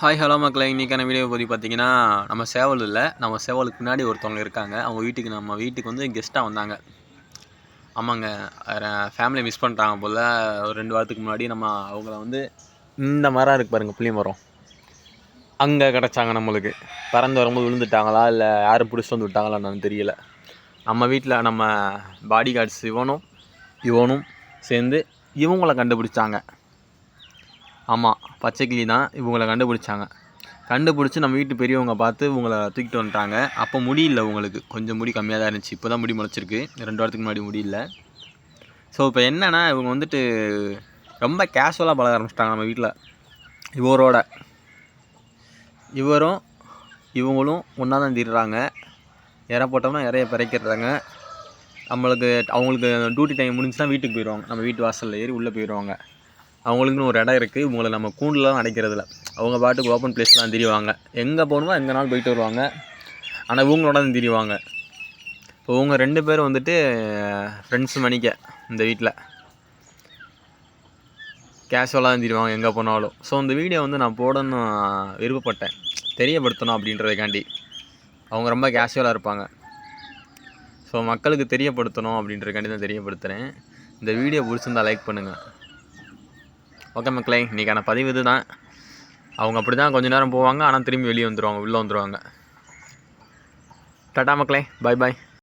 Hi hello மக்களை. இன்றைக்கான video பற்றி பார்த்தீங்கன்னா நம்ம சேவல் இல்லை. நம்ம சேவலுக்கு பின்னாடி ஒருத்தவங்க இருக்காங்க. அவங்க வீட்டுக்கு நம்ம வீட்டுக்கு வந்து கெஸ்ட்டாக வந்தாங்க. ஆமாங்க. ஃபேமிலி மிஸ் பண்ணுறாங்க போல். ஒரு ரெண்டு வாரத்துக்கு முன்னாடி நம்ம அவங்கள வந்து இந்த மரம் இருக்கு பாருங்கள் புளி மரம். அங்கே கிடச்சாங்க நம்மளுக்கு. பறந்து வரும்போது விழுந்துட்டாங்களா? இல்லை யாரும் பிடிச்சி வந்து விட்டாங்களா நான் தெரியல. நம்ம வீட்டில் நம்ம பாடி கார்ட்ஸ் இவனும் இவனும் சேர்ந்து இவங்கள கண்டுபிடிச்சாங்க. ஆமாம் பச்சை கிளி தான் இவங்கள கண்டுபிடிச்சாங்க. கண்டுபிடிச்சி நம்ம வீட்டு பெரியவங்க பார்த்து இவங்களை தூக்கிட்டு வந்துட்டாங்க. அப்போ முடி இல்லை உங்களுக்கு. கொஞ்சம் முடி கம்மியாக தான் இருந்துச்சு. இப்போ தான் முடி முளைச்சிருக்கு. ரெண்டு வாரத்துக்கு முன்னாடி முடி இல்லை. ஸோ இப்போ என்னென்னா இவங்க வந்துட்டு ரொம்ப கேஷுவலாக பழக ஆரம்பிச்சிட்டாங்க நம்ம வீட்டில். இவரோட. இவரும் இவங்களும் ஒன்றா தான் திடுறாங்க இற போட்டோம்னா இறைய பிறைக்கிறாங்க. நம்மளுக்கு அவங்களுக்கு டியூட்டி டைம் முடிஞ்சுன்னா வீட்டுக்கு போயிடுவாங்க. நம்ம வீட்டு வாசலில் ஏறி உள்ளே போயிடுவாங்க. அவங்களுக்குன்னு ஒரு இடம் இருக்குது இவங்களை நம்ம கூண்டுலாம் அடைக்கிறதுல அவங்க பாட்டுக்கு ஓப்பன் பிளேஸ்லாம் திரிவாங்க. எங்கே போகணுமோ எங்கே நாள் போயிட்டு வருவாங்க. ஆனால் இவங்களோட தான் திரிவாங்க. இப்போ இவங்க ரெண்டு பேரும் வந்துட்டு ஃப்ரெண்ட்ஸ் மணிக்க இந்த வீட்டில் கேஷுவலாக தான் திரிவாங்க எங்கே போனாலும். ஸோ இந்த வீடியோ வந்து நான் போடணும் விருப்பப்பட்டேன். தெரியப்படுத்தணும் அப்படின்றதுக்காண்டி. அவங்க ரொம்ப கேஷுவலாக இருப்பாங்க. ஸோ மக்களுக்கு தெரியப்படுத்தணும் அப்படின்றதுக்காண்டி தான் தெரியப்படுத்துகிறேன் இந்த வீடியோ பிடிச்சிருந்தா லைக் பண்ணுங்கள் ஓகே மக்களே இன்றைக்கான பதிவு இது தான் அவங்க அப்படி தான் கொஞ்சம் நேரம் போவாங்க ஆனால் திரும்பி வெளியே வந்துடுவாங்க உள்ளே வந்துடுவாங்க டாட்டா மக்களே பாய் பாய்